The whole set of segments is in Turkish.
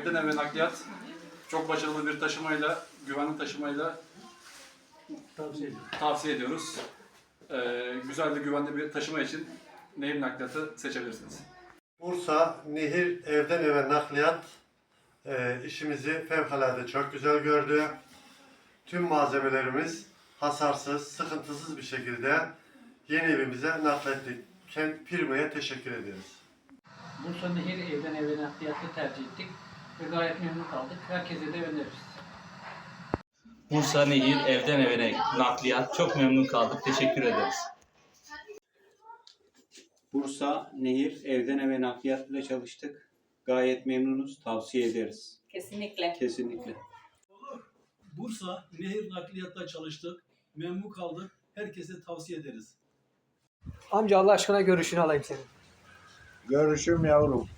Evden eve nakliyat çok başarılı bir taşımayla, güvenli taşımayla Tavsiye tavsiye ediyoruz. Ee, güzel ve güvenli bir taşıma için Nehir Nakliyat'ı seçebilirsiniz. Bursa Nehir Evden Eve Nakliyat e, işimizi fevkalade çok güzel gördü. Tüm malzemelerimiz hasarsız, sıkıntısız bir şekilde yeni evimize naklettik. Kent firmaya teşekkür ederiz. Bursa Nehir evden eve nakliyatı tercih ettik ve gayet memnun kaldık. Herkese de öneririz. Bursa Nehir evden eve nakliyat. Çok memnun kaldık. Teşekkür ederiz. Bursa Nehir evden eve nakliyat ile çalıştık. Gayet memnunuz. Tavsiye ederiz. Kesinlikle. Kesinlikle. Bursa Nehir Nakliyatta çalıştık. Memnun kaldık. Herkese tavsiye ederiz. Amca Allah aşkına görüşünü alayım senin. Görüşüm yavrum.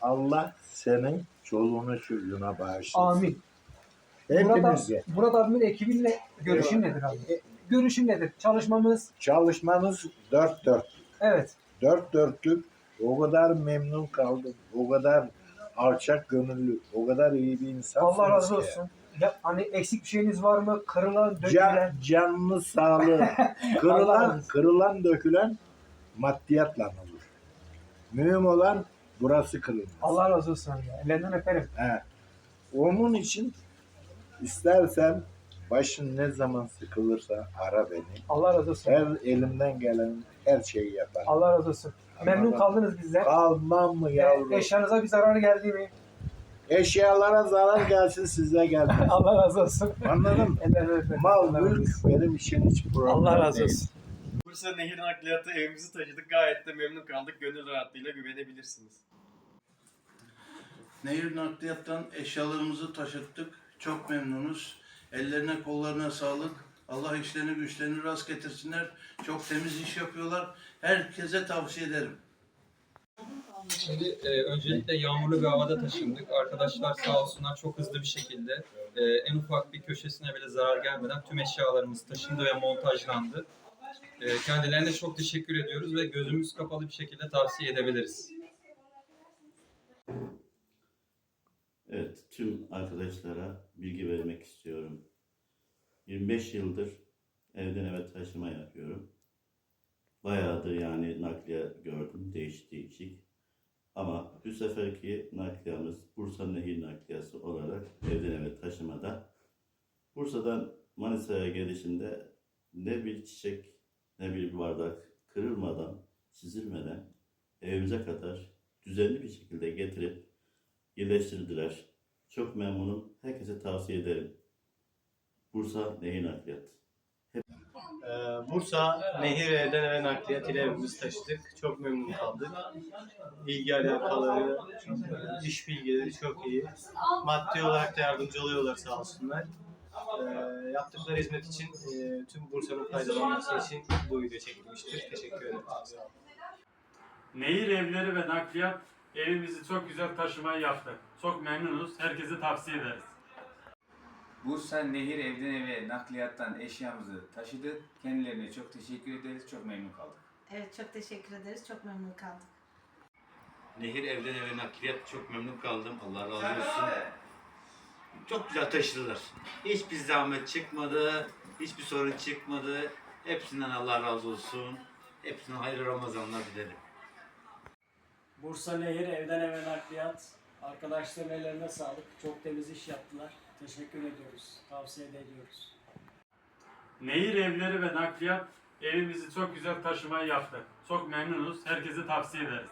Allah senin çoluğunu çocuğuna bağışlasın. Amin. Murat, Hepinize. abi, Murat abimin ekibinle görüşün nedir abi? Görüşün nedir? Çalışmamız, Çalışmanız dört dört. evet. Dört dörtlük. O kadar memnun kaldım. O kadar alçak gönüllü. O kadar iyi bir insansınız Allah razı olsun. Ya, hani eksik bir şeyiniz var mı? Kırılan, Can, dökülen. canlı sağlığı. Allah razı kırılan, olsun. kırılan dökülen maddiyatla olur. Mühim olan burası kırılmaz. Allah razı olsun ya. Ellerinden öperim. He. Onun için istersen başın ne zaman sıkılırsa ara beni. Allah razı olsun. Her elimden gelen her şeyi yaparım. Allah razı olsun. Memnun kaldınız bizden. Kalmam mı E, yavrum? eşyanıza bir zarar geldi mi? Eşyalara zarar gelsin size gelmez. Allah razı olsun. Anladın mı? Ellerinden öperim. Mal mülk benim için hiç problem Allah razı değil. olsun. Bursa Nehir Nakliyatı evimizi taşıdık. Gayet de memnun kaldık. Gönül rahatlığıyla güvenebilirsiniz. Nehir nakliyattan eşyalarımızı taşıttık. Çok memnunuz. Ellerine kollarına sağlık. Allah işlerini güçlerini rast getirsinler. Çok temiz iş yapıyorlar. Herkese tavsiye ederim. Şimdi e, öncelikle yağmurlu bir havada taşındık. Arkadaşlar sağ olsunlar çok hızlı bir şekilde e, en ufak bir köşesine bile zarar gelmeden tüm eşyalarımız taşındı ve montajlandı. E, kendilerine çok teşekkür ediyoruz ve gözümüz kapalı bir şekilde tavsiye edebiliriz. Evet, tüm arkadaşlara bilgi vermek istiyorum. 25 yıldır evden eve taşıma yapıyorum. Bayağıdır yani nakliye gördüm, değişik değişik. Ama bu seferki nakliyamız Bursa Nehir Nakliyası olarak evden eve taşımada. Bursa'dan Manisa'ya gelişinde ne bir çiçek ne bir bardak kırılmadan, çizilmeden evimize kadar düzenli bir şekilde getirip yerleştirdiler. Çok memnunum. Herkese tavsiye ederim. Bursa Nehir Nakliyat. Ee, Bursa Nehir Evden Eve Nakliyat ile evimizi taşıdık. Çok memnun kaldık. Bilgi alakaları, iş bilgileri çok iyi. Maddi olarak da yardımcı oluyorlar sağ olsunlar. Ee, yaptıkları hizmet için e, tüm Bursa'nın faydalanması için bu video çekilmiştir. Teşekkür ederim. Nehir Evleri ve Nakliyat evimizi çok güzel taşımayı yaptı. Çok memnunuz. Herkese tavsiye ederiz. Bursa Nehir evden eve nakliyattan eşyamızı taşıdık. Kendilerine çok teşekkür ederiz. Çok memnun kaldık. Evet çok teşekkür ederiz. Çok memnun kaldık. Nehir evden eve nakliyat çok memnun kaldım. Allah razı olsun. Çok güzel taşıdılar. Hiçbir zahmet çıkmadı. Hiçbir sorun çıkmadı. Hepsinden Allah razı olsun. Hepsine hayırlı Ramazanlar dilerim. Bursa Nehir evden eve nakliyat. Arkadaşların ellerine sağlık. Çok temiz iş yaptılar. Teşekkür ediyoruz. Tavsiye de ediyoruz. Nehir Evleri ve Nakliyat evimizi çok güzel taşımayı yaptı. Çok memnunuz. Herkese tavsiye ederiz.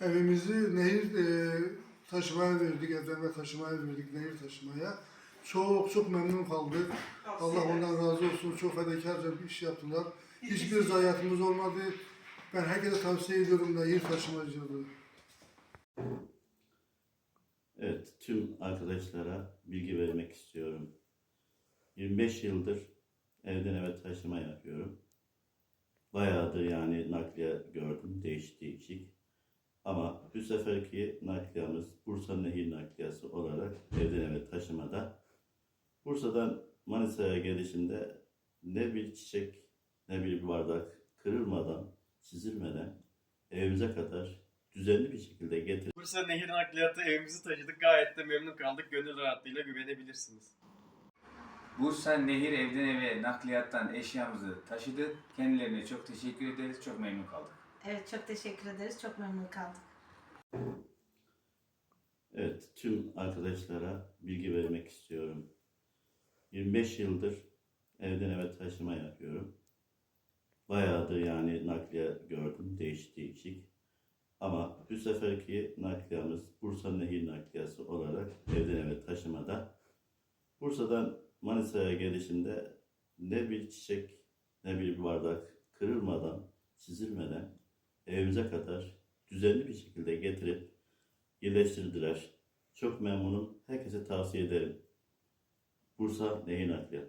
Evimizi nehir e, taşımaya verdik, evden ve taşımaya verdik, nehir taşımaya. Çok çok memnun kaldık. Allah ondan razı olsun. Çok fedakarca bir iş yaptılar. Hiçbir zayiatımız olmadı. Ben herkese tavsiye ediyorum nehir taşımacılığı. Evet, tüm arkadaşlara bilgi vermek istiyorum. 25 yıldır evden eve taşıma yapıyorum. Bayağıdır yani nakliye gördüm, değişik değişik. Ama bu seferki nakliyamız Bursa Nehir Nakliyası olarak evden eve taşımada. Bursa'dan Manisa'ya gelişinde ne bir çiçek ne bir bardak kırılmadan, çizilmeden evimize kadar düzenli bir şekilde getirip Bursa Nehir Nakliyatı evimizi taşıdık. Gayet de memnun kaldık. Gönül rahatlığıyla güvenebilirsiniz. Bursa Nehir Evden Eve Nakliyattan eşyamızı taşıdı. Kendilerine çok teşekkür ederiz. Çok memnun kaldık. Evet çok teşekkür ederiz. Çok memnun kaldık. Evet, tüm arkadaşlara bilgi vermek istiyorum. 25 yıldır evden eve taşıma yapıyorum. Bayağıdır yani nakliye gördüm, değişik değişik. Ama bu seferki nakliyamız Bursa Nehir Nakliyası olarak evden eve taşımada. Bursa'dan Manisa'ya gelişinde ne bir çiçek ne bir bardak kırılmadan, çizilmeden evimize kadar düzenli bir şekilde getirip yerleştirdiler. Çok memnunum. Herkese tavsiye ederim. Bursa Nehir Nakliyat.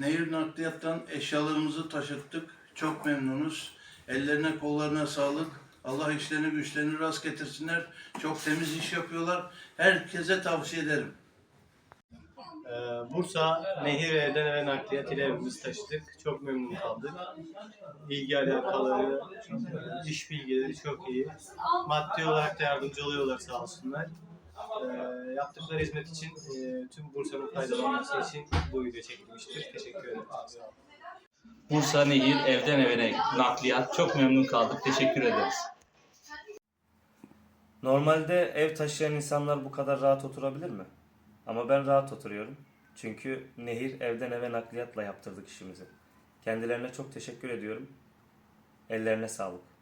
Nehir nakliyattan eşyalarımızı taşıttık. Çok memnunuz. Ellerine kollarına sağlık. Allah işlerini güçlerini rast getirsinler. Çok temiz iş yapıyorlar. Herkese tavsiye ederim. Ee, Bursa Nehir Evden Eve Nakliyat ile evimizi taşıdık. Çok memnun kaldık. İlgi alakaları, e, iş bilgileri çok iyi. Maddi olarak da yardımcı oluyorlar sağ olsunlar. Ee, yaptıkları hizmet için e, tüm Bursa'nın faydalanması için bu video çekilmiştir. Teşekkür ederim. Bursa Nehir evden eve nakliyat. Çok memnun kaldık. Teşekkür ederiz. Normalde ev taşıyan insanlar bu kadar rahat oturabilir mi? Ama ben rahat oturuyorum. Çünkü Nehir evden eve nakliyatla yaptırdık işimizi. Kendilerine çok teşekkür ediyorum. Ellerine sağlık.